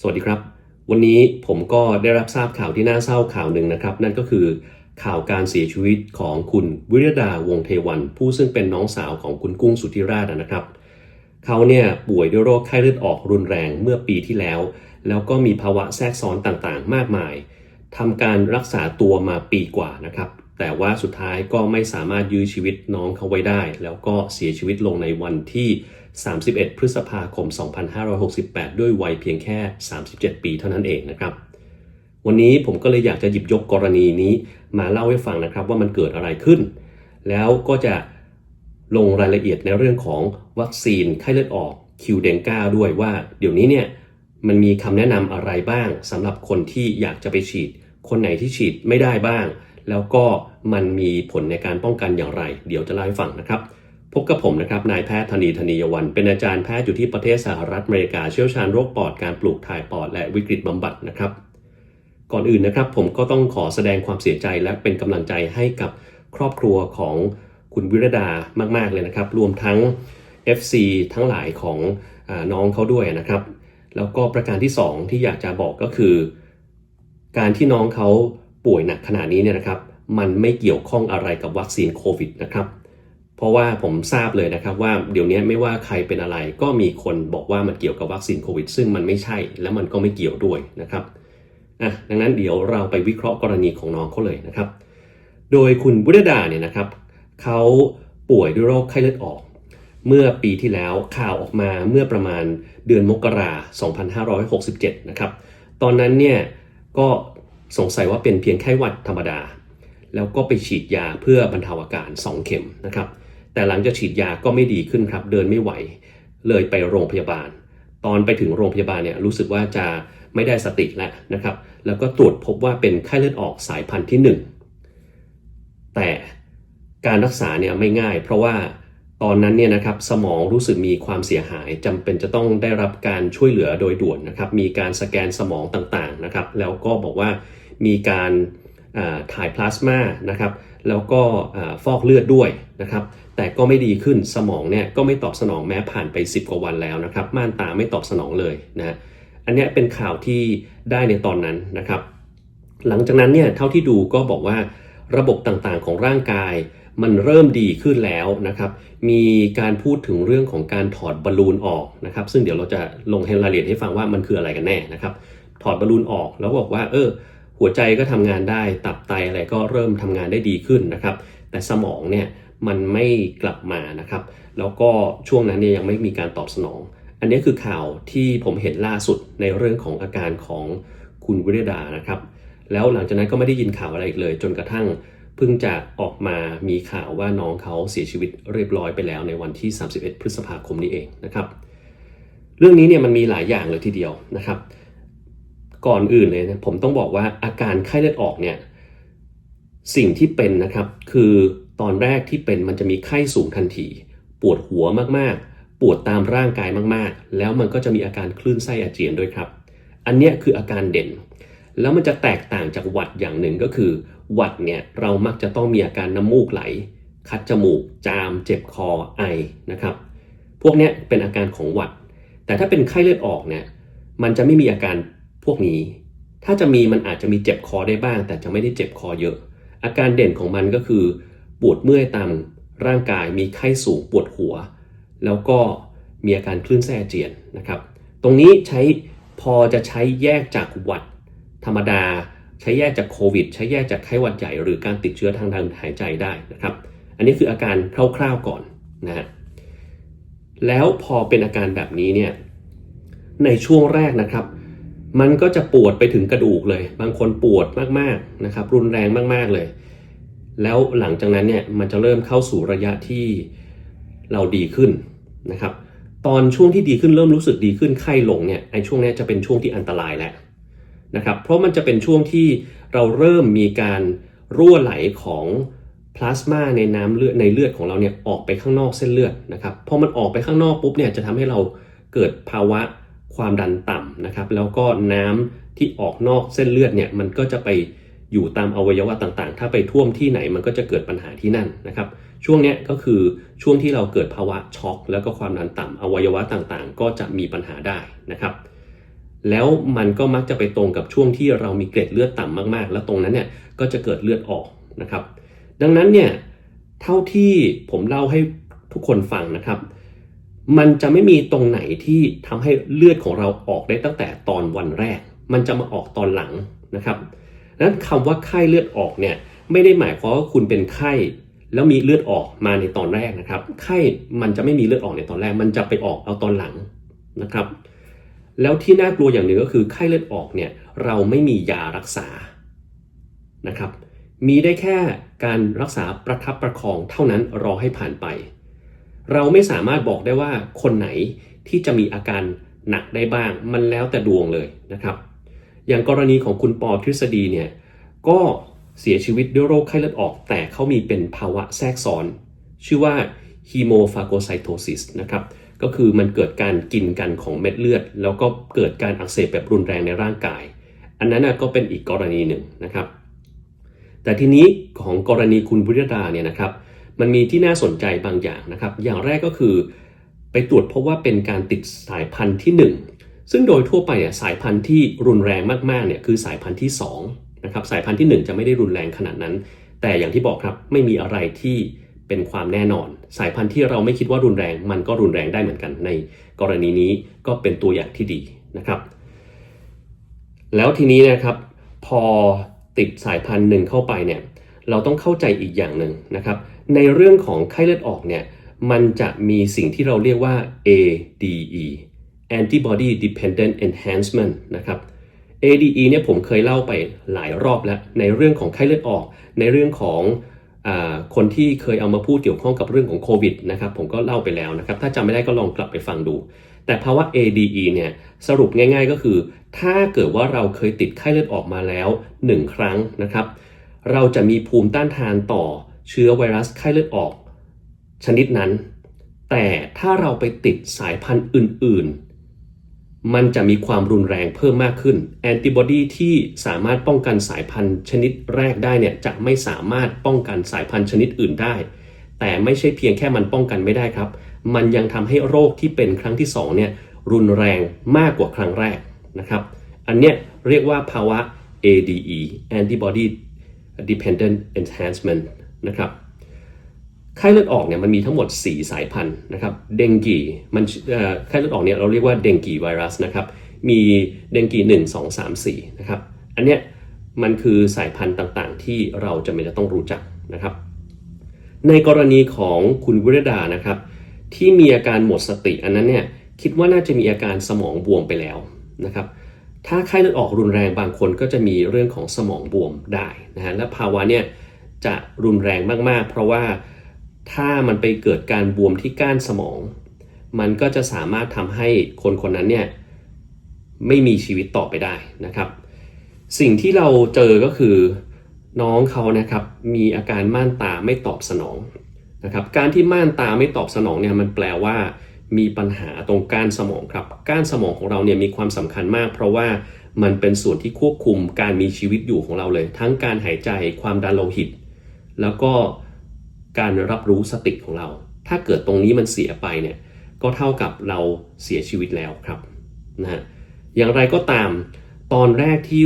สวัสดีครับ วันนี้ผมก็ได้รับทราบข่าวที่น่าเศร้าข่าวหนึ่งนะครับ นั่นก็คือข่าวการเสียชีวิตของคุณวิรดาวงเทวัน ผู้ซึ่งเป็นน้องสาวของคุณกุ้งสุธิราชนะครับ เขาเนี่ยป่วยด้วยโรคไข้เลือดออกรุนแรงเมื่อปีที่แล้ว แล้วก็มีภาวะแทรกซ้อนต่างๆ มากมายทำการรักษาตัวมาปีกว่านะครับ แต่ว่าสุดท้ายก็ไม่สามารถยื้อชีวิตน้องเขาไว้ได้ แล้วก็เสียชีวิตลงในวันที่ 31 พฤษภาคม 2568 ด้วยวัยเพียงแค่ 37 ปีเท่านั้นเองนะครับ วันนี้ผมก็เลยอยากจะหยิบยกกรณีนี้มาเล่าให้ฟังนะครับว่ามันเกิดอะไรขึ้น แล้วก็จะลงรายละเอียดในเรื่องของวัคซีนไข้เลือดออกคิวเดงก้าด้วยว่าเดี๋ยวนี้เนี่ยมันมีคำแนะนำอะไรบ้างสำหรับคนที่อยากจะไปฉีด คนไหนที่ฉีดไม่ได้บ้าง แล้วก็มันมีผลในการป้องกันอย่างไร เดี๋ยวจะเล่าให้ฟังนะครับ พบกับผมนะครับ นายแพทย์ธนีธนียวัน เป็นอาจารย์แพทย์อยู่ที่ประเทศสหรัฐอเมริกาเชี่ยวชาญโรคปอดการปลูกถ่ายปอดและวิกฤตบำบัดนะครับ ก่อนอื่นนะครับ ผมก็ต้องขอแสดงความเสียใจและเป็นกำลังใจให้กับครอบครัวของคุณวิรดามากๆเลยนะครับ รวมทั้ง FC ทั้งหลายของอน้องเขาด้วยนะครับ แล้วก็ประการที่ 2 ที่อยากจะบอกก็คือ การที่น้องเขาป่วยหนักขนาดนี้เนี่ยนะครับ มันไม่เกี่ยวข้องอะไรกับวัคซีนโควิดนะครับ เพราะว่าผมทราบเลยนะครับว่าเดี๋ยวนี้ไม่ว่าใครเป็นอะไร ก็มีคนบอกว่ามันเกี่ยวกับวัคซีนโควิด ซึ่งมันไม่ใช่ และมันก็ไม่เกี่ยวด้วยนะครับอะดังนั้นเดี๋ยวเราไปวิเคราะห์กรณีของน้องเขาเลยนะครับ โดยคุณบุรดาเนี่ยนะครับเขาป่วยด้วยโรคไข้เลือดออก เมื่อปีที่แล้วข่าวออกมาเมื่อประมาณเดือนมกรา2567 นะครับ ตอนนั้นเนี่ยก็สงสัยว่าเป็นเพียงไข้หวัดธรรมดา แล้วก็ไปฉีดยาเพื่อบรรเทาอาการ 2 เข็มนะครับ แต่หลังจากฉีดยาก็ไม่ดีขึ้นครับ เดินไม่ไหว เลยไปโรงพยาบาล ตอนไปถึงโรงพยาบาลเนี่ยรู้สึกว่าจะไม่ได้สติแล้วนะครับ แล้วก็ตรวจพบว่าเป็นไข้เลือดออกสายพันธุ์ที่ 1 แต่การรักษาเนี่ยไม่ง่าย เพราะว่าตอนนั้นเนี่ยนะครับสมองรู้สึกมีความเสียหายจำเป็นจะต้องได้รับการช่วยเหลือโดยด่วนนะครับ มีการสแกนสมองต่างๆนะครับ แล้วก็บอกว่ามีการถ่ายพลาสมานะครับแล้วก็ฟอกเลือดด้วยนะครับ แต่ก็ไม่ดีขึ้นสมองเนี่ยก็ไม่ตอบสนองแม้ผ่านไป 10 กว่าวันแล้วนะครับ ม่านตาไม่ตอบสนองเลยนะอันนี้เป็นข่าวที่ได้ในตอนนั้นนะครับ หลังจากนั้นเนี่ยเท่าที่ดูก็บอกว่าระบบต่างๆของร่างกายมันเริ่มดีขึ้นแล้วนะครับ มีการพูดถึงเรื่องของการถอดบอลลูนออกนะครับ ซึ่งเดี๋ยวเราจะลงรายละเอียดให้ฟังว่ามันคืออะไรกันแน่นะครับ ถอดบอลลูนออกแล้วบอกว่าเออ หัวใจก็ทำงานได้ ตับไตอะไรก็เริ่มทำงานได้ดีขึ้นนะครับ แต่สมองเนี่ยมันไม่กลับมานะครับ แล้วก็ช่วงนั้นเนี่ยยังไม่มีการตอบสนอง อันนี้คือข่าวที่ผมเห็นล่าสุดในเรื่องของอาการของคุณวิรดานะครับ แล้วหลังจากนั้นก็ไม่ได้ยินข่าวอะไรอีกเลย จนกระทั่งเพิ่งจะออกมามีข่าวว่าน้องเขาเสียชีวิตเรียบร้อยไปแล้วในวันที่ 31 พฤษภาคมนี้เองนะครับ เรื่องนี้เนี่ยมันมีหลายอย่างเลยทีเดียวนะครับ ก่อนอื่นเลยนะผมต้องบอกว่าอาการไข้เลือดออกเนี่ยสิ่งที่เป็นนะครับคือตอนแรกที่เป็นมันจะมีไข้สูงทันที ปวดหัวมากๆ ปวดตามร่างกายมากๆ แล้วมันก็จะมีอาการคลื่นไส้อาเจียนด้วยครับ อันนี้คืออาการเด่น แล้วมันจะแตกต่างจากหวัดอย่างหนึ่งก็คือ หวัดเนี่ยเรามักจะต้องมีอาการน้ำมูกไหล คัดจมูก จาม เจ็บคอไอนะครับ พวกนี้เป็นอาการของหวัด แต่ถ้าเป็นไข้เลือดออกเนี่ยมันจะไม่มีอาการ วกนี้ ถ้าจะมีมันอาจจะมีเจ็บคอได้บ้าง แต่จะไม่ได้เจ็บคอเยอะ อาการเด่นของมันก็คือ ปวดเมื่อยตามร่างกายมีไข้สูงปวดหัว แล้วก็มีอาการคลื่นไส้อาเจียนนะครับ ตรงนี้ใช้พอจะใช้แยกจากหวัดธรรมดา ใช้แยกจากโควิด ใช้แยกจากไข้หวัดใหญ่หรือการติดเชื้อทางทางหายใจได้นะครับ อันนี้คืออาการคร่าวๆก่อนนะฮะแล้วพอเป็นอาการแบบนี้เนี่ยในช่วงแรกนะครับ มันก็จะปวดไปถึงกระดูกเลย บางคนปวดมากๆนะครับ รุนแรงมาก ๆเลย แล้วหลังจากนั้นเนี่ยมันจะเริ่มเข้าสู่ระยะที่เราดีขึ้นนะครับ ตอนช่วงที่ดีขึ้นเริ่มรู้สึกดีขึ้นไข้ลงเนี่ยไอ้ช่วงนี้จะเป็นช่วงที่อันตรายแล้วนะครับ เพราะมันจะเป็นช่วงที่เราเริ่มมีการรั่วไหลของพลาสมาในน้ำเลือดในเลือดของเราเนี่ยออกไปข้างนอกเส้นเลือดนะครับพอมันออกไปข้างนอกปุ๊บเนี่ยจะทำให้เราเกิดภาวะ ความดันต่ำนะครับ แล้วก็น้ำที่ออกนอกเส้นเลือดเนี่ยมันก็จะไปอยู่ตามอวัยวะต่างๆ ถ้าไปท่วมที่ไหนมันก็จะเกิดปัญหาที่นั่นนะครับ ช่วงเนี้ยก็คือช่วงที่เราเกิดภาวะช็อก แล้วก็ความดันต่ำอวัยวะต่างๆ ก็จะมีปัญหาได้นะครับ แล้วมันก็มักจะไปตรงกับช่วงที่เรามีเกล็ดเลือดต่ำมากๆ แล้วตรงนั้นเนี่ยก็จะเกิดเลือดออกนะครับ ดังนั้นเนี่ยเท่าที่ผมเล่าให้ทุกคนฟังนะครับ มันจะไม่มีตรงไหนที่ทำให้เลือดของเราออกได้ตั้งแต่ตอนวันแรก มันจะมาออกตอนหลังนะครับนั้นคำว่าไข้เลือดออกเนี่ยไม่ได้หมายความว่าคุณเป็นไข้แล้วมีเลือดออกมาในตอนแรกนะครับ ไข้มันจะไม่มีเลือดออกในตอนแรก มันจะไปออกเอาตอนหลังนะครับ แล้วที่น่ากลัวอย่างหนึ่งก็คือไข้เลือดออกเนี่ยเราไม่มียารักษานะครับ มีได้แค่การรักษาประทับประคองเท่านั้นรอให้ผ่านไป เราไม่สามารถบอกได้ว่าคนไหนที่จะมีอาการหนักได้บ้าง มันแล้วแต่ดวงเลยนะครับ อย่างกรณีของคุณปอทฤษฎีเนี่ยก็เสียชีวิตด้วยโรคไข้เลือดออก แต่เขามีเป็นภาวะแทรกซ้อน ชื่อว่า hemophagocytosis นะครับก็คือมันเกิดการกินกันของเม็ดเลือด แล้วก็เกิดการอักเสบแบบรุนแรงในร่างกาย อันนั้นก็เป็นอีกกรณีหนึ่งนะครับ แต่ทีนี้ของกรณีคุณบุรดาเนี่ยนะครับ มันมีที่น่าสนใจบางอย่างนะครับ อย่างแรกก็คือ ไปตรวจพบว่าเป็นการติดสายพันธุ์ที่ 1 ซึ่งโดยทั่วไปเนี่ยสายพันธุ์ที่รุนแรงมากๆเนี่ยคือสายพันธุ์ที่2นะครับสายพันธุ์ที่ 1 จะไม่ได้รุนแรงขนาดนั้น แต่อย่างที่บอกครับไม่มีอะไรที่เป็นความแน่นอน สายพันธุ์ที่เราไม่คิดว่ารุนแรงมันก็รุนแรงได้เหมือนกัน ในกรณีนี้ก็เป็นตัวอย่างที่ดีนะครับ แล้วทีนี้นะครับ พอติดสายพันธุ์หนึ่งเข้าไปเนี่ยเราต้องเข้าใจอีกอย่างหนึ่งนะครับ ในเรื่องของไข้เลือดออกเนี่ยมันจะมีสิ่งที่เราเรียกว่า ADE Antibody Dependent Enhancement นะครับ ADE เนี่ยผมเคยเล่าไปหลายรอบแล้ว ในเรื่องของไข้เลือดออก ในเรื่องของอคนที่เคยเอามาพูดเกี่ยวข้องกับเรื่องของโควิดนะครับผมก็เล่าไปแล้วนะครับ ถ้าจำไม่ได้ก็ลองกลับไปฟังดู แต่ภาวะ ADE เนี่ยสรุปง่ายๆก็คือ ถ้าเกิดว่าเราเคยติดไข้เลือดออกมาแล้ว 1 ครั้งนะครับ เราจะมีภูมิต้านทานต่อ เชื้อไวรัสไข้เลือดออก ชนิดนั้น แต่ถ้าเราไปติดสายพันธุ์อื่นๆ มันจะมีความรุนแรงเพิ่มมากขึ้น แอนติบอดีที่สามารถป้องกันสายพันธุ์ชนิดแรกได้เนี่ยจะไม่สามารถป้องกันสายพันธุ์ชนิดอื่นได้ แต่ไม่ใช่เพียงแค่มันป้องกันไม่ได้ครับ มันยังทำให้โรคที่เป็นครั้งที่2เนี่ยรุนแรงมากกว่าครั้งแรกนะครับ อันเนี้ยเรียกว่าภาวะ ADE Antibody Dependent Enhancement นะครับไข้เลือดออกเนี่ยมันมีทั้งหมด 4 สายพันธุ์นะครับเดงกีมันไข้เลือดออกเนี่ยเราเรียกว่าเดงกีไวรัสนะครับมีเดงกี1 2 3 4นะครับอันเนี้ยมันคือสายพันธุ์ต่างๆ ที่เราจะไม่จะต้องรู้จักนะครับ ในกรณีของคุณวิรดานะครับที่มีอาการหมดสติอันนั้นเนี่ยคิดว่าน่าจะมีอาการสมองบวมไปแล้วนะครับถ้าไข้เลือดออกรุนแรงบางคนก็จะมีเรื่องของสมองบวมได้นะฮะและภาวะเนี่ย จะรุนแรงมากๆ เพราะว่าถ้ามันไปเกิดการบวมที่ก้านสมอง มันก็จะสามารถทำให้คนคนนั้นเนี่ยไม่มีชีวิตต่อไปได้นะครับ สิ่งที่เราเจอก็คือน้องเขานะครับมีอาการม่านตาไม่ตอบสนองนะครับ การที่ม่านตาไม่ตอบสนองเนี่ยมันแปลว่ามีปัญหาตรงก้านสมองครับ ก้านสมองของเราเนี่ยมีความสำคัญมาก เพราะว่ามันเป็นส่วนที่ควบคุมการมีชีวิตอยู่ของเราเลย ทั้งการหายใจความดันโลหิต แล้วก็การรับรู้สติของเรา ถ้าเกิดตรงนี้มันเสียไปเนี่ยก็เท่ากับเราเสียชีวิตแล้วครับนะฮะอย่างไรก็ตามตอนแรกที่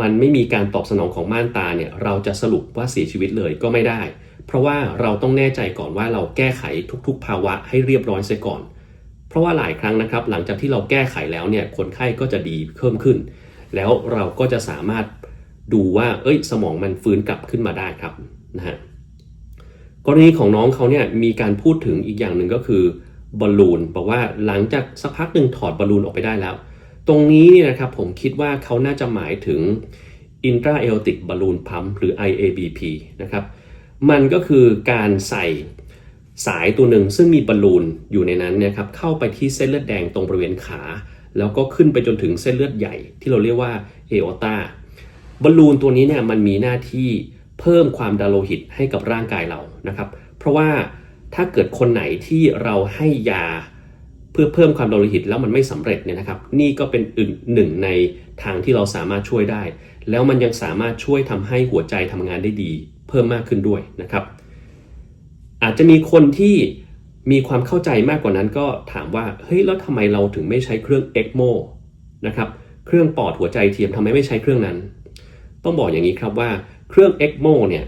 มันไม่มีการตอบสนองของม่านตาเนี่ยเราจะสรุปว่าเสียชีวิตเลยก็ไม่ได้ เพราะว่าเราต้องแน่ใจก่อนว่าเราแก้ไขทุกๆ ภาวะให้เรียบร้อยเสียก่อน เพราะว่าหลายครั้งนะครับ หลังจากที่เราแก้ไขแล้วเนี่ยคนไข้ก็จะดีเพิ่มขึ้น แล้วเราก็จะสามารถดูว่าเอ้ยสมองมันฟื้นกลับขึ้นมาได้ครับ นะฮะกรณีของน้องเขาเนี่ยมีการพูดถึงอีกอย่างหนึ่งก็คือบอลลูนบอกว่าหลังจากสักพักหนึ่งถอดบอลลูนออกไปได้แล้ว ตรงนี้เนี่ยนะครับผมคิดว่าเขาน่าจะหมายถึง intra aortic balloon pump หรือ IABP นะครับมันก็คือการใส่สายตัวหนึ่งซึ่งมีบอลลูนอยู่ในนั้นเนี่ยครับเข้าไปที่เส้นเลือดแดงตรงบริเวณขา แล้วก็ขึ้นไปจนถึงเส้นเลือดใหญ่ ที่เราเรียกว่าเอโอตาบอลลูนตัวนี้เนี่ยมันมีหน้าที่ เพิ่มความดันโลหิตให้กับร่างกายเรานะครับ เพราะว่าถ้าเกิดคนไหนที่เราให้ยาเพื่อเพิ่มความดันโลหิตแล้วมันไม่สำเร็จเนี่ยนะครับ นี่ก็เป็นอื่นหนึ่งในทางที่เราสามารถช่วยได้ แล้วมันยังสามารถช่วยทำให้หัวใจทำงานได้ดี เพิ่มมากขึ้นด้วยนะครับ อาจจะมีคนที่มีความเข้าใจมากกว่านั้นก็ถามว่าเฮ้ยแล้วทำไมเราถึงไม่ใช้เครื่อง ECMO นะครับเครื่องปอดหัวใจเทียมทำไมไม่ใช้เครื่องนั้น ต้องบอกอย่างนี้ครับว่า เครื่อง ECMO เนี่ย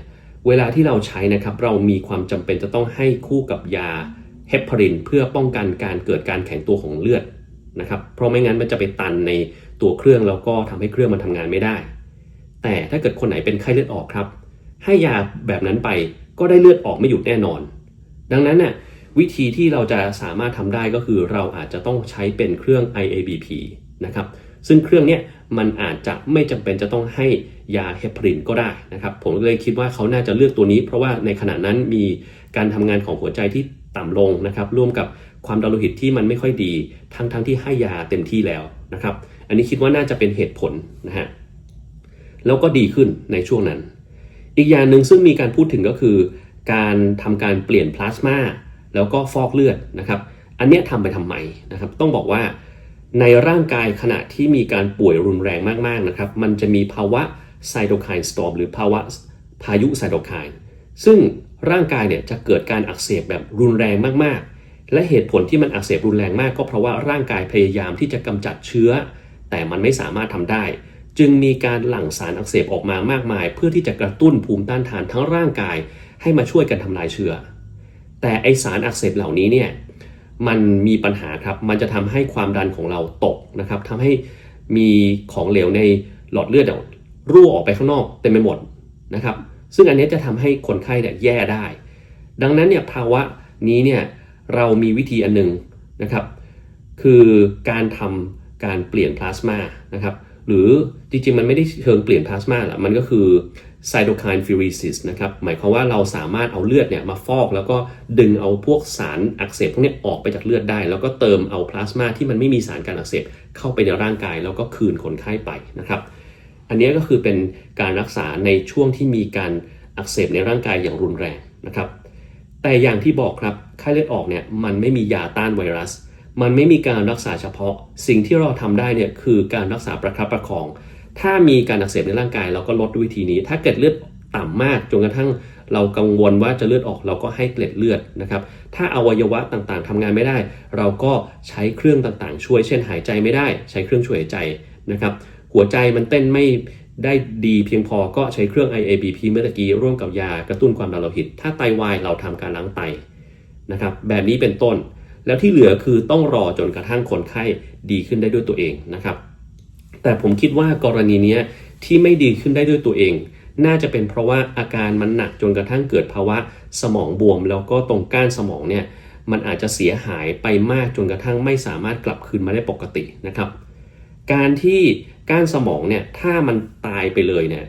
เวลาที่เราใช้นะครับเรามีความจำเป็นจะต้องให้คู่กับยาเฮปารินเพื่อป้องกันการเกิดการแข็งตัวของเลือดนะครับเพราะไม่งั้นมันจะไปตันในตัวเครื่องแล้วก็ทำให้เครื่องมันทำงานไม่ได้ แต่ถ้าเกิดคนไหนเป็นไข้เลือดออกครับ ให้ยาแบบนั้นไปก็ได้เลือดออกไม่หยุดแน่นอน ดังนั้นน่ะวิธีที่เราจะสามารถทำได้ก็คือเราอาจจะต้องใช้เป็นเครื่อง IABP นะครับ ซึ่งเครื่องเนี้ยมันอาจจะไม่จำเป็นจะต้องให้ยาเฮปารินก็ได้นะครับผมก็เลยคิดว่าเขาน่าจะเลือกตัวนี้ เพราะว่าในขณะนั้นมีการทำงานของหัวใจที่ต่ำลงนะครับร่วมกับความดันโลหิตที่มันไม่ค่อยดี ทั้งทั้งที่ให้ยาเต็มที่แล้วนะครับอันนี้คิดว่าน่าจะเป็นเหตุผลนะฮะแล้วก็ดีขึ้นในช่วงนั้น อีกอย่างหนึ่งซึ่งมีการพูดถึงก็คือ การทำการเปลี่ยนพลาสมาแล้วก็ฟอกเลือดนะครับอันนี้ยทำไปทำไมนะครับต้องบอกว่า ในร่างกายขณะที่มีการป่วยรุนแรงมากๆนะครับ มันจะมีภาวะไซโตไคน์สตอมหรือภาวะพายุไซโตไคน์ซึ่งร่างกายเนี่ยจะเกิดการอักเสบแบบรุนแรงมากๆ และเหตุผลที่มันอักเสบรุนแรงมาก ก็เพราะว่าร่างกายพยายามที่จะกำจัดเชื้อ แต่มันไม่สามารถทำได้ จึงมีการหลั่งสารอักเสบออกมามากมาย เพื่อที่จะกระตุ้นภูมิต้านทานทั้งร่างกายให้มาช่วยกันทำลายเชื้อ แต่ไอสารอักเสบเหล่านี้เนี่ย มันมีปัญหาครับ มันจะทำให้ความดันของเราตกนะครับทำให้มีของเหลวในหลอดเลือดรั่วออกไปข้างนอกเต็มไปหมดนะครับ ซึ่งอันนี้จะทำให้คนไข้เนี่ยแย่ได้ ดังนั้นเนี่ยภาวะนี้เนี่ยเรามีวิธีอันหนึงนะครับ คือการทำการเปลี่ยนพลาสมานะครับ หรือจริงๆมันไม่ได้เชิงเปลี่ยนพลาสมาหรอกมันก็คือ ไซโตไคน์ฟิริซิสนะครับหมายความว่าเราสามารถเอาเลือดเนี่ยมาฟอก แล้วก็ดึงเอาพวกสารอักเสบพวกนี้ออกไปจากเลือดได้ แล้วก็เติมเอาพลาสมาที่มันไม่มีสารการอักเสบเข้าไปในร่างกาย แล้วก็คืนคนไข้ไปนะครับอันนี้ก็คือเป็นการรักษาในช่วงที่มีการอักเสบในร่างกายอย่างรุนแรงนะครับแต่อย่างที่บอกครับไข้เลือดออกเนี่ยมันไม่มียาต้านไวรัส มันไม่มีการรักษาเฉพาะ สิ่งที่เราทำได้เนี่ยคือการรักษาประคับประคอง ถ้ามีการอักเสบในร่างกายเราก็ลดด้วยวิธีนี้ ถ้าเกิดเลือดต่ำมากจนกระทั่งเรากังวลว่าจะเลือดออกเราก็ให้เกล็ดเลือดนะครับ ถ้าอวัยวะต่างๆทำงานไม่ได้ เราก็ใช้เครื่องต่างๆ ช่วย เช่นหายใจไม่ได้ ใช้เครื่องช่วยหายใจนะครับ หัวใจมันเต้นไม่ได้ดีเพียงพอก็ใช้เครื่อง IABP เมื่อกี้ร่วมกับยากระตุ้นความดันโลหิต ถ้าไตวายเราทำการล้างไตนะครับ แบบนี้เป็นต้น แล้วที่เหลือคือต้องรอจนกระทั่งคนไข้ดีขึ้นได้ด้วยตัวเองนะครับ แต่ผมคิดว่ากรณีนี้ที่ไม่ดีขึ้นได้ด้วยตัวเอง น่าจะเป็นเพราะว่าอาการมันหนักจนกระทั่งเกิดภาวะสมองบวม แล้วก็ตรงก้านสมองเนี่ยมันอาจจะเสียหายไปมากจนกระทั่งไม่สามารถกลับคืนมาได้ปกตินะครับ การที่ก้านสมองเนี่ยถ้ามันตายไปเลยเนี่ย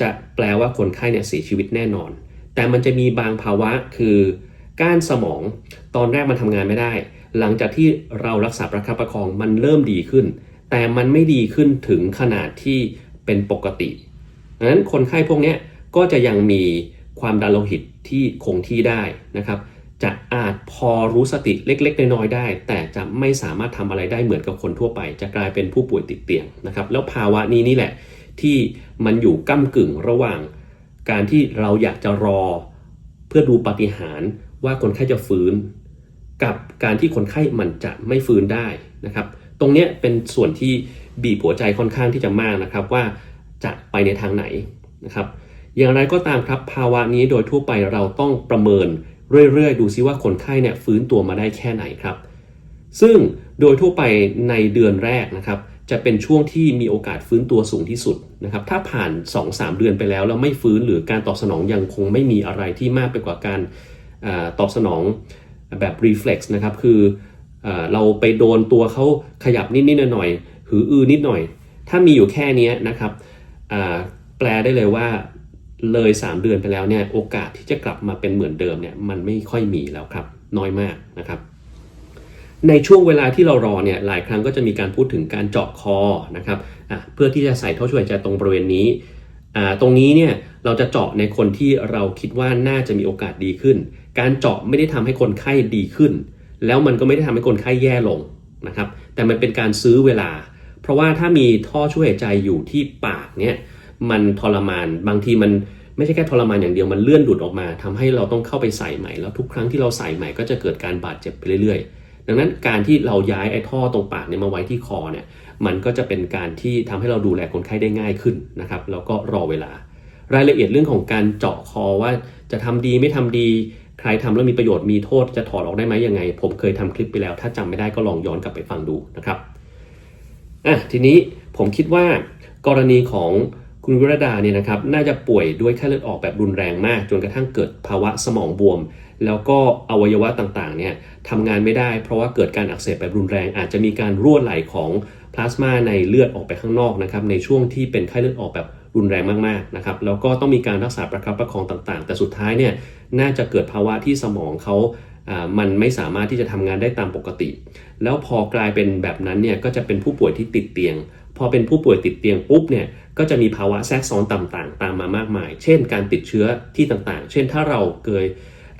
จะแปลว่าคนไข้เนี่ยเสียชีวิตแน่นอน แต่มันจะมีบางภาวะคือก้านสมองตอนแรกมันทำงานไม่ได้ หลังจากที่เรารักษาประคับประคองมันเริ่มดีขึ้น แต่มันไม่ดีขึ้นถึงขนาดที่เป็นปกติดังนั้นคนไข้พวกนี้ก็จะยังมีความดันโลหิตที่คงที่ได้นะครับ จะอาจพอรู้สติเล็ก ๆ น้อยๆได้ แต่จะไม่สามารถทำอะไรได้เหมือนกับคนทั่วไป จะกลายเป็นผู้ป่วยติดเตียงนะครับ แล้วภาวะนี้นี่แหละที่มันอยู่ก้ากึ่งระหว่าง การที่เราอยากจะรอ เพื่อดูปาฏิหาริว่าคนไข้จะฟื้น กับการที่คนไข้มันจะไม่ฟื้นได้นะครับ ตรงเนี้ยเป็นส่วนที่บีบหัวใจค่อนข้างที่จะมากนะครับว่าจะไปในทางไหนนะครับ อย่างไรก็ตามครับภาวะนี้โดยทั่วไปเราต้องประเมินเรื่อยๆ ดูซิว่าคนไข้เนี่ยฟื้นตัวมาได้แค่ไหนครับ ซึ่งโดยทั่วไปในเดือนแรกนะครับ จะเป็นช่วงที่มีโอกาสฟื้นตัวสูงที่สุดนะครับ ถ้าผ่าน 2-3 เดือนไปแล้วแล้วไม่ฟื้นหรือการตอบสนองยังคงไม่มีอะไรที่มากไปกว่าการอตอบสนองแบบ reflex นะครับ คือ เราไปโดนตัวเขาขยับนิดๆหน่อยๆหืออือนิดหน่อย ถ้ามีอยู่แค่นี้นะครับแปลได้เลยว่าเลย 3 เดือนไปแล้วเนี่ยโอกาสที่จะกลับมาเป็นเหมือนเดิมเนี่ยมันไม่ค่อยมีแล้วครับ น้อยมากนะครับ ในช่วงเวลาที่เรารอเนี่ยหลายครั้งก็จะมีการพูดถึงการเจาะคอนะครับเพื่อที่จะใส่ท่อช่วยหายใจตรงบริเวณนี้ตรงนี้เนี่ยเราจะเจาะในคนที่เราคิดว่าน่าจะมีโอกาสดีขึ้น การเจาะไม่ได้ทำให้คนไข้ดีขึ้น แล้วมันก็ไม่ได้ทำให้คนไข้แย่ลงนะครับ แต่มันเป็นการซื้อเวลา เพราะว่าถ้ามีท่อช่วยหายใจอยู่ที่ปากเนี่ยมันทรมานบางทีมันไม่ใช่แค่ทรมานอย่างเดียวมันเลื่อนดุดออกมาทำให้เราต้องเข้าไปใส่ใหม่ แล้วทุกครั้งที่เราใส่ใหม่ก็จะเกิดการบาดเจ็บไปเรื่อยๆ ดังนั้นการที่เราย้ายไอ้ท่อตรงปากเนี่ยมาไว้ที่คอเนี่ยมันก็จะเป็นการที่ทำให้เราดูแลคนไข้ได้ง่ายขึ้นนะครับแล้วก็รอเวลารายละเอียดเรื่องของการเจาะคอว่าจะทำดีไม่ทำดี ใครทำแล้วมีประโยชน์มีโทษจะถอดออกได้ไหมยังไง ผมเคยทำคลิปไปแล้ว ถ้าจำไม่ได้ก็ลองย้อนกลับไปฟังดูนะครับอะทีนี้ผมคิดว่ากรณีของคุณวิรดาเนี่ยนะครับน่าจะป่วยด้วยไข้เลือดออกแบบรุนแรงมาก จนกระทั่งเกิดภาวะสมองบวม แล้วก็อวัยวะต่างๆเนี่ยทำงานไม่ได้ เพราะว่าเกิดการอักเสบแบบรุนแรง อาจจะมีการรั่วไหลของพลาสมาในเลือดออกไปข้างนอกนะครับในช่วงที่เป็นไข้เลือดออกแบบ รุนแรงมากๆนะครับแล้วก็ต้องมีการรักษาประคับประคองต่างๆ แต่สุดท้ายเนี่ยน่าจะเกิดภาวะที่สมองเขาอ่ามันไม่สามารถที่จะทำงานได้ตามปกติ แล้วพอกลายเป็นแบบนั้นเนี่ยก็จะเป็นผู้ป่วยที่ติดเตียง พอเป็นผู้ป่วยติดเตียงปุ๊บเนี่ยก็จะมีภาวะแทรกซ้อนต่างๆ ตามมามากมาย เช่น การติดเชื้อที่ต่างๆ เช่นถ้าเราเคย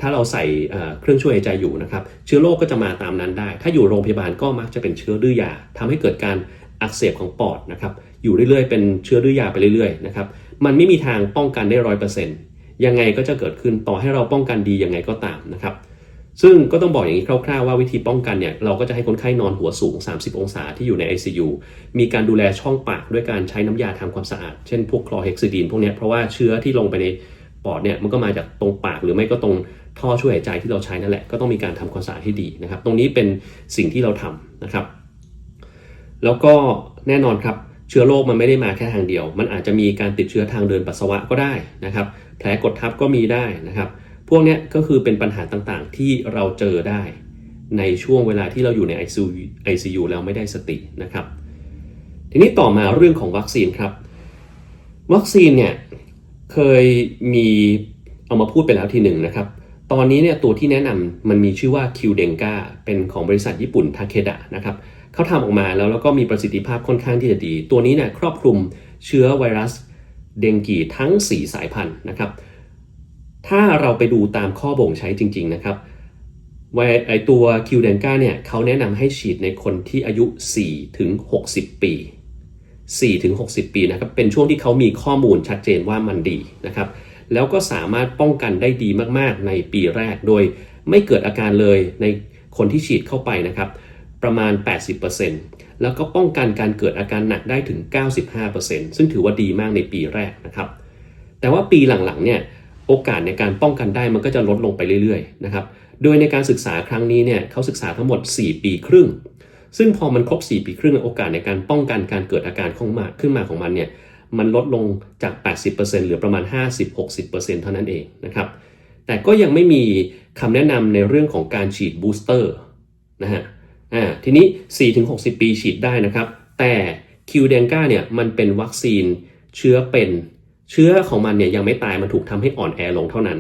ถ้าเราใส่เอ่อเครื่องช่วยหายใจอยู่นะครับเชื้อโรคก็จะมาตามนั้นได้ ถ้าอยู่โรงพยาบาลก็มักจะเป็นเชื้อดื้อยาทำให้เกิดการอักเสบของปอดนะครับ อยู่เรื่อยๆ เป็นเชื้อดื้อยาไปเรื่อยๆนะครับมันไม่มีทางป้องกันได้ร้อยเปอร์เซ็นต์ยังไงก็จะเกิดขึ้นต่อให้เราป้องกันดียังไงก็ตามนะครับซึ่งก็ต้องบอกอย่างนี้คร่าวๆว่าวิธีป้องกันเนี่ยเราก็จะให้คนไข้นอนหัวสูง 30 องศาที่อยู่ใน ICU มีการดูแลช่องปากด้วยการใช้น้ำยาทำความสะอาด เช่นพวกคลอเฮกซิดีนพวกนี้เพราะว่าเชื้อที่ลงไปในปอดเนี่ยมันก็มาจากตรงปากหรือไม่ก็ตรงท่อช่วยหายใจที่เราใช้นั่นแหละก็ต้องมีการทำความสะอาดให้ดีนะครับ ตรงนี้เป็นสิ่งที่เราทำนะครับ แล้วก็แน่นอนครับ เชื้อโรคมันไม่ได้มาแค่ทางเดียว มันอาจจะมีการติดเชื้อทางเดินปัสสาวะก็ได้นะครับ แผลกดทับก็มีได้นะครับ พวกนี้ก็คือเป็นปัญหาต่างๆ ที่เราเจอได้ ในช่วงเวลาที่เราอยู่ใน ICU, ICU แล้วไม่ได้สตินะครับ ทีนี้ต่อมาเรื่องของวัคซีนครับ วัคซีนเนี่ยเคยมีเอามาพูดไปแล้วทีหนึ่งนะครับตอนนี้เนี่ยตัวที่แนะนำมันมีชื่อว่าคิวเดงกาเป็นของบริษัทญี่ปุ่นทาเคดะนะครับ เขาทำออกมาแล้วแล้วก็มีประสิทธิภาพค่อนข้างที่จะดี ตัวนี้เนี่ยครอบคลุมเชื้อไวรัสเดงกีทั้ง 4 สายพันธุ์นะครับ ถ้าเราไปดูตามข้อบ่งใช้จริง ๆ นะครับไวไอตัวคิวเดนกาเนี่ยเขาแนะนำให้ฉีดในคนที่อายุ 4 ถึง 60 ปี 4 ถึง 60 ปีนะครับ เป็นช่วงที่เขามีข้อมูลชัดเจนว่ามันดีนะครับ แล้วก็สามารถป้องกันได้ดีมากๆในปีแรก โดยไม่เกิดอาการเลยในคนที่ฉีดเข้าไปนะครับ ประมาณ 80%แล้วก็ป้องกันการเกิดอาการหนักได้ถึง 95%ซึ่งถือว่าดีมากในปีแรกนะครับ แต่ว่าปีหลังๆเนี่ยโอกาสในการป้องกันได้มันก็จะลดลงไปเรื่อยๆนะครับ โดยในการศึกษาครั้งนี้เนี่ยเขาศึกษาทั้งหมด 4 ปีครึ่ง ซึ่งพอมันครบ 4 ปีครึ่งโอกาสในการป้องกันการเกิดอาการของมาขึ้นมาของมันเนี่ยมันลดลงจาก 80%เหลือประมาณ 50-60%เท่านั้นเองนะครับ แต่ก็ยังไม่มีคำแนะนำในเรื่องของการฉีดบูสเตอร์นะฮะ อ่าทีนี้ 4-60 ปีฉีดได้นะครับ แต่คิวเดนกาเนี่ยมันเป็นวัคซีนเชื้อเป็นเชื้อของมันเนี่ยยังไม่ตายมันถูกทำให้อ่อนแอลงเท่านั้น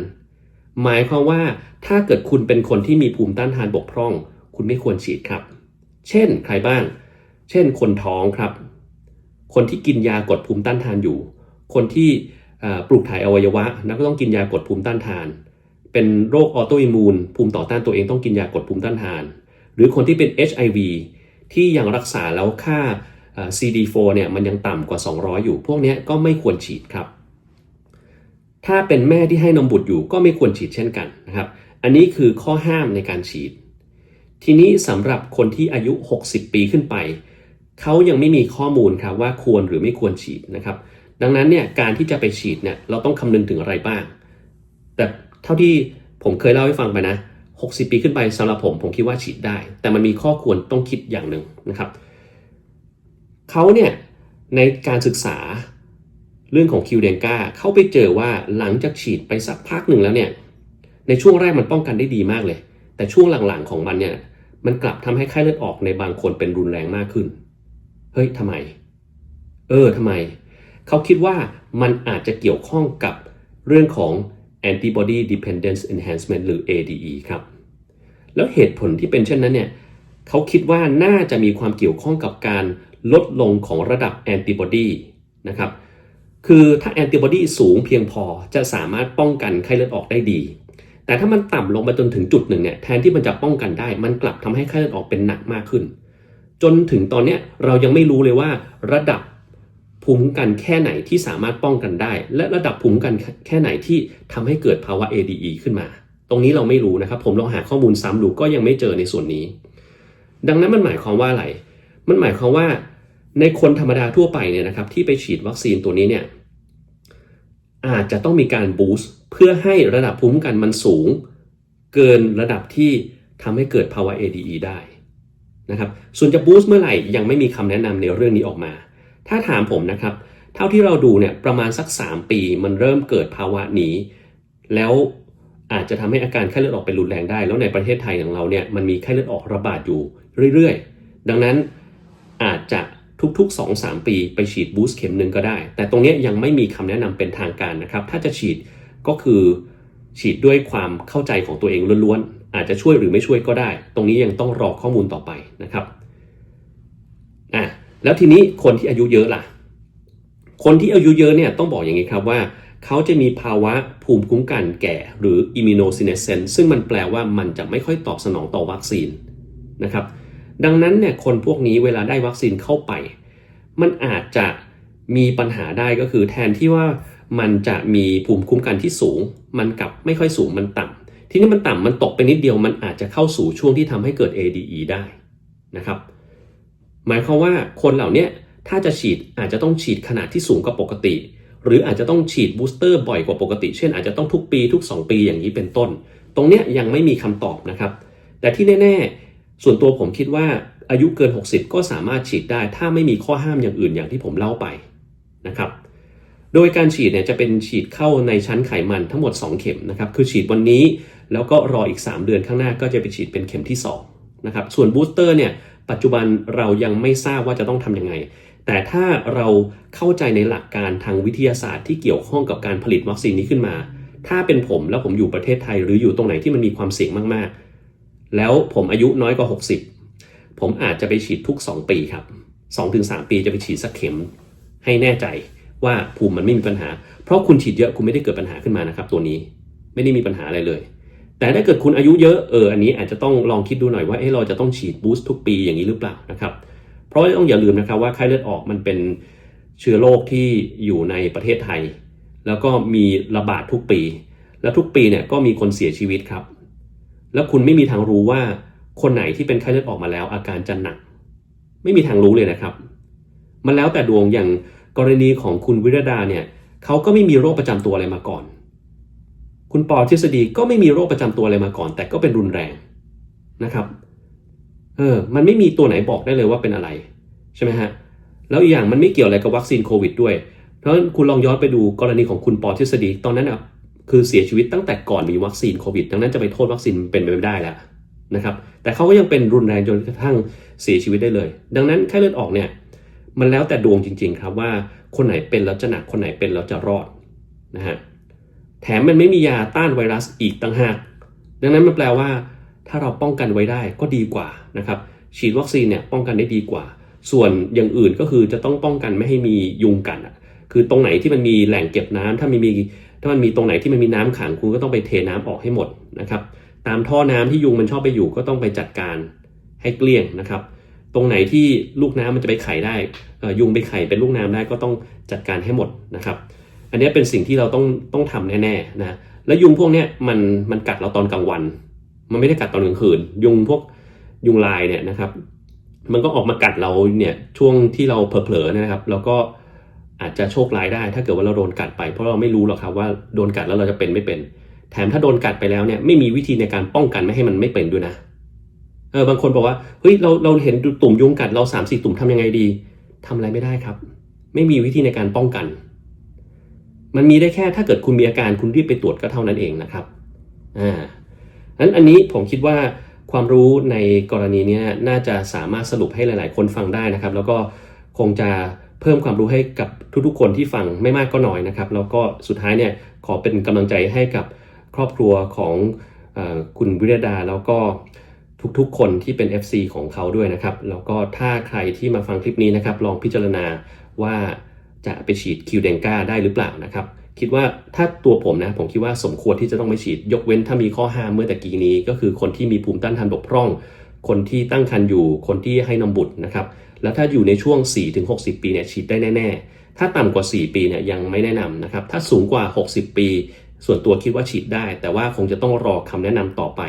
หมายความว่าถ้าเกิดคุณเป็นคนที่มีภูมิต้านทานบกพร่อง คุณไม่ควรฉีดครับ เช่นใครบ้าง เช่น คนท้องครับ คนที่กินยากดภูมิต้านทานอยู่ คนที่ปลูกถ่ายอวัยวะแล้วก็ต้องกินยากดภูมิต้านทาน เป็นโรคออโตอิมูนภูมิต่อต้านตัวเองต้องกินยากดภูมิต้านทาน หรือคนที่เป็น HIV ที่ยังรักษาแล้วค่า CD4 เนี่ยมันยังต่ำกว่า 200 อยู่ พวกนี้ก็ไม่ควรฉีดครับ ถ้าเป็นแม่ที่ให้นมบุตรอยู่ก็ไม่ควรฉีดเช่นกันนะครับ อันนี้คือข้อห้ามในการฉีด ทีนี้สำหรับคนที่อายุ 60 ปีขึ้นไป เขายังไม่มีข้อมูลครับว่าควรหรือไม่ควรฉีดนะครับ ดังนั้นเนี่ยการที่จะไปฉีดเนี่ยเราต้องคำนึงถึงอะไรบ้าง แต่เท่าที่ผมเคยเล่าให้ฟังไปนะ 60 ปีขึ้นไปสำหรับผมผมคิดว่าฉีดได้ แต่มันมีข้อควรต้องคิดอย่างหนึ่งนะครับเขาเนี่ยในการศึกษาเรื่องของคิวเดนกาเขาไปเจอว่าหลังจากฉีดไปสักพักหนึ่งแล้วเนี่ยในช่วงแรกมันป้องกันได้ดีมากเลย แต่ช่วงหลังๆของมันเนี่ยมันกลับทำให้ไข้เลือดออกในบางคนเป็นรุนแรงมากขึ้น เฮ้ยทำไม เออทำไม เขาคิดว่ามันอาจจะเกี่ยวข้องกับเรื่องของ antibody dependence enhancement หรือ ADE ครับ แล้วเหตุผลที่เป็นเช่นนั้นเนี่ยเขาคิดว่าน่าจะมีความเกี่ยวข้องกับการลดลงของระดับแอนติบอดีนะครับคือถ้าแอนติบอดีสูงเพียงพอจะสามารถป้องกันไข้เลือดออกได้ดี แต่ถ้ามันต่ำลงไปจนถึงจุดหนึ่งเนี่ยแทนที่มันจะป้องกันได้ มันกลับทำให้ไข้เลือดออกเป็นหนักมากขึ้น จนถึงตอนเนี้ยเรายังไม่รู้เลยว่า ระดับภูมิคุ้มกันแค่ไหนที่สามารถป้องกันได้ และระดับภูมิคุ้มกันแค่ไหนที่ทำให้เกิดภาวะ ADE ขึ้นมา ตรงนี้เราไม่รู้นะครับ ผมลองหาข้อมูลซ้ำดูก็ยังไม่เจอในส่วนนี้ ดังนั้นมันหมายความว่าอะไร มันหมายความว่าในคนธรรมดาทั่วไปเนี่ยนะครับที่ไปฉีดวัคซีนตัวนี้เนี่ยอาจจะต้องมีการบูสต์เพื่อให้ระดับภูมิคุ้มกันมันสูง เกินระดับที่ทำให้เกิดภาวะ ADE ได้นะครับ ส่วนจะบูสต์เมื่อไหร่ยังไม่มีคำแนะนำในเรื่องนี้ออกมา ถ้าถามผมนะครับ เท่าที่เราดูเนี่ยประมาณสัก 3 ปีมันเริ่มเกิดภาวะนี้ แล้ว อาจจะทำให้อาการไข้เลือดออกเป็นรุนแรงได้ แล้วในประเทศไทยของเราเนี่ยมันมีไข้เลือดออกระบาดอยู่เรื่อยๆ ดังนั้นอาจจะทุกๆ 2-3 ปีไปฉีดบูสต์เข็มหนึ่งก็ได้ แต่ตรงนี้ยังไม่มีคำแนะนำเป็นทางการนะครับ ถ้าจะฉีดก็คือฉีดด้วยความเข้าใจของตัวเองล้วนๆ อาจจะช่วยหรือไม่ช่วยก็ได้ ตรงนี้ยังต้องรอข้อมูลต่อไปนะครับอะแล้วทีนี้คนที่อายุเยอะล่ะ คนที่อายุเยอะเนี่ยต้องบอกอย่างนี้ครับว่า เขาจะมีภาวะภูมิคุ้มกันแก่หรือ immunosenescence ซึ่งมันแปลว่ามันจะไม่ค่อยตอบสนองต่อวัคซีนนะครับ ดังนั้นเนี่ยคนพวกนี้เวลาได้วัคซีนเข้าไป มันอาจจะมีปัญหาได้ก็คือแทนที่ว่ามันจะมีภูมิคุ้มกันที่สูง มันกลับไม่ค่อยสูงมันต่ำที่นี้มันต่ำมันตกไปนิดเดียว มันอาจจะเข้าสู่ช่วงที่ทำให้เกิด ADE ได้นะครับ หมายความว่าคนเหล่านี้ถ้าจะฉีดอาจจะต้องฉีดขนาดที่สูงกว่าปกติ หรืออาจจะต้องฉีดบูสเตอร์บ่อยกว่าปกติ เช่นอาจจะต้องทุกปีทุก 2 ปีอย่างนี้เป็นต้น ตรงเนี้ยยังไม่มีคำตอบนะครับ แต่ที่แน่ ๆ ส่วนตัวผมคิดว่าอายุเกิน 60 ก็สามารถฉีดได้ ถ้าไม่มีข้อห้ามอย่างอื่นอย่างที่ผมเล่าไปนะครับ โดยการฉีดเนี่ยจะเป็นฉีดเข้าในชั้นไขมันทั้งหมด 2 เข็มนะครับ คือฉีดวันนี้แล้วก็รออีก 3 เดือนข้างหน้าก็จะไปฉีดเป็นเข็มที่2นะครับ ส่วนบูสเตอร์เนี่ยปัจจุบันเรายังไม่ทราบว่าจะต้องทำยังไง แต่ถ้าเราเข้าใจในหลักการทางวิทยาศาสตร์ที่เกี่ยวข้องกับการผลิตวัคซีนนี้ขึ้นมา ถ้าเป็นผมแล้วผมอยู่ประเทศไทย หรืออยู่ตรงไหนที่มันมีความเสี่ยงมากๆ แล้วผมอายุน้อยกว่า 60 ผมอาจจะไปฉีดทุก 2 ปีครับ 2-3 ปีจะไปฉีดสักเข็มให้แน่ใจว่าภูมิมันไม่มีปัญหา เพราะคุณฉีดเยอะคุณไม่ได้เกิดปัญหาขึ้นมานะครับ ตัวนี้ไม่ได้มีปัญหาอะไรเลย แต่ถ้าเกิดคุณอายุเยอะเอออันนี้อาจจะต้องลองคิดดูหน่อยว่าเออเราจะต้องฉีดบูสต์ทุกปีอย่างนี้หรือเปล่านะครับ เพราะต้องอย่าลืมนะครับว่าไข้เลือดออกมันเป็นเชื้อโรคที่อยู่ในประเทศไทย แล้วก็มีระบาดทุกปี แล้วทุกปีเนี่ยก็มีคนเสียชีวิตครับ แล้วคุณไม่มีทางรู้ว่าคนไหนที่เป็นไข้เลือดออกมาแล้ว อาการจะหนัก ไม่มีทางรู้เลยนะครับ มันแล้วแต่ดวงอย่างกรณีของคุณวิรดาเนี่ยเขาก็ไม่มีโรคประจำตัวอะไรมาก่อน คุณปอทฤษฎีก็ไม่มีโรคประจำตัวอะไรมาก่อน แต่ก็เป็นรุนแรงนะครับ เออ มันไม่มีตัวไหนบอกได้เลยว่าเป็นอะไรใช่ไหมฮะ แล้วอีกอย่างมันไม่เกี่ยวอะไรกับวัคซีนโควิดด้วย เพราะฉะนั้นคุณลองย้อนไปดูกรณีของคุณปอทฤษฎีตอนนั้นอะคือเสียชีวิตตั้งแต่ก่อนมีวัคซีนโควิด ดังนั้นจะไปโทษวัคซีนเป็นไปไม่ได้แล้วนะครับ แต่เขาก็ยังเป็นรุนแรงจนกระทั่งเสียชีวิตได้เลย ดังนั้นไข้เลือดออกเนี่ยมันแล้วแต่ดวงจริง ๆ ครับว่าคนไหนเป็นแล้วจะหนักคนไหนเป็นแล้วจะรอดนะฮะแถมมันไม่มียาต้านไวรัสอีกต่างหาก ดังนั้นมันแปลว่า ถ้าเราป้องกันไว้ได้ก็ดีกว่านะครับ ฉีดวัคซีนเนี่ยป้องกันได้ดีกว่า ส่วนอย่างอื่นก็คือจะต้องป้องกันไม่ให้มียุงกัดคือตรงไหนที่มันมีแหล่งเก็บน้ำถ้ามีมีถ้ามันมีตรงไหนที่มันมีน้ำขังคุณก็ต้องไปเทน้ำออกให้หมดนะครับ ตามท่อน้ำที่ยุงมันชอบไปอยู่ก็ต้องไปจัดการให้เกลี้ยงนะครับ ตรงไหนที่ลูกน้ำมันจะไปไข่ได้ยุงไปไข่เป็นลูกน้ำได้ก็ต้องจัดการให้หมดนะครับ อันนี้เป็นสิ่งที่เราต้องต้องทำแน่ๆนะแล้วยุงพวกนี้มันมันกัดเราตอนกลางวัน มันไม่ได้กัดตอนกลางคืน ยุงพวกยุงลายเนี่ยนะครับ มันก็ออกมากัดเราเนี่ยช่วงที่เราเผลอๆนะครับ แล้วก็อาจจะโชคร้ายได้ ถ้าเกิดว่าเราโดนกัดไป เพราะเราไม่รู้หรอกครับว่าโดนกัดแล้วเราจะเป็นไม่เป็น แถมถ้าโดนกัดไปแล้วเนี่ยไม่มีวิธีในการป้องกันไม่ให้มันไม่เป็นด้วยนะเออบางคนบอกว่าเฮ้ยเราเราเห็นตุ่มยุงกัดเราสามสี่ตุ่มทำยังไงดีทำอะไรไม่ได้ครับ ไม่มีวิธีในการป้องกัน มันมีได้แค่ถ้าเกิดคุณมีอาการคุณรีบไปตรวจก็เท่านั้นเองนะครับอ่า นั้นอันนี้ผมคิดว่าความรู้ในกรณีนี้น่าจะสามารถสรุปให้หลาย ๆ คนฟังได้นะครับ แล้วก็คงจะเพิ่มความรู้ให้กับทุก ๆ คนที่ฟังไม่มากก็น้อยนะครับ แล้วก็สุดท้ายเนี่ยขอเป็นกำลังใจให้กับครอบครัวของอคุณวิรดาแล้วก็ทุกๆ คนที่เป็น FC ของเขาด้วยนะครับ แล้วก็ถ้าใครที่มาฟังคลิปนี้นะครับ ลองพิจารณาว่าจะไปฉีดคิวเดงกาได้หรือเปล่านะครับ คิดว่าถ้าตัวผมนะผมคิดว่าสมควรที่จะต้องไปฉีด ยกเว้นถ้ามีข้อห้ามเมื่อตะกี้นี้ ก็คือคนที่มีภูมิต้านทานบกพร่อง คนที่ตั้งครรภ์อยู่คนที่ให้นมบุตรนะครับแล้วถ้าอยู่ในช่วง 4-60 ปีเนี่ยฉีดได้แน่ ๆ ถ้าต่ำกว่า 4 ปีเนี่ยยังไม่แนะนำนะครับถ้าสูงกว่า 60 ปี ส่วนตัวคิดว่าฉีดได้ แต่ว่าคงจะต้องรอคำแนะนำต่อไป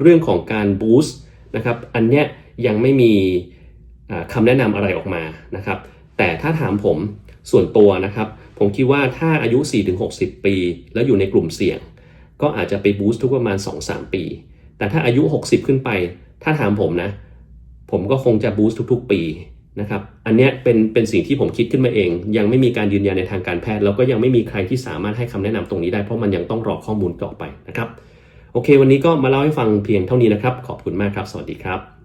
เรื่องของการบูสต์นะครับอันเนี้ยยังไม่มีอ่าคำแนะนำอะไรออกมานะครับแต่ถ้าถามผมส่วนตัวนะครับ ผมคิดว่าถ้าอายุ 4-60 ปี แล้วอยู่ในกลุ่มเสี่ยง ก็อาจจะไปบูสต์ทุกประมาณ 2-3 ปี แต่ถ้าอายุ 60 ขึ้นไป ถ้าถามผมนะ ผมก็คงจะบูสต์ทุกๆ ปีนะครับ อันนี้เป็นเป็นสิ่งที่ผมคิดขึ้นมาเอง ยังไม่มีการยืนยันในทางการแพทย์ แล้วก็ยังไม่มีใครที่สามารถให้คำแนะนำตรงนี้ได้ เพราะมันยังต้องรอข้อมูลต่อไปนะครับ โอเค วันนี้ก็มาเล่าให้ฟังเพียงเท่านี้นะครับ ขอบคุณมากครับ สวัสดีครับ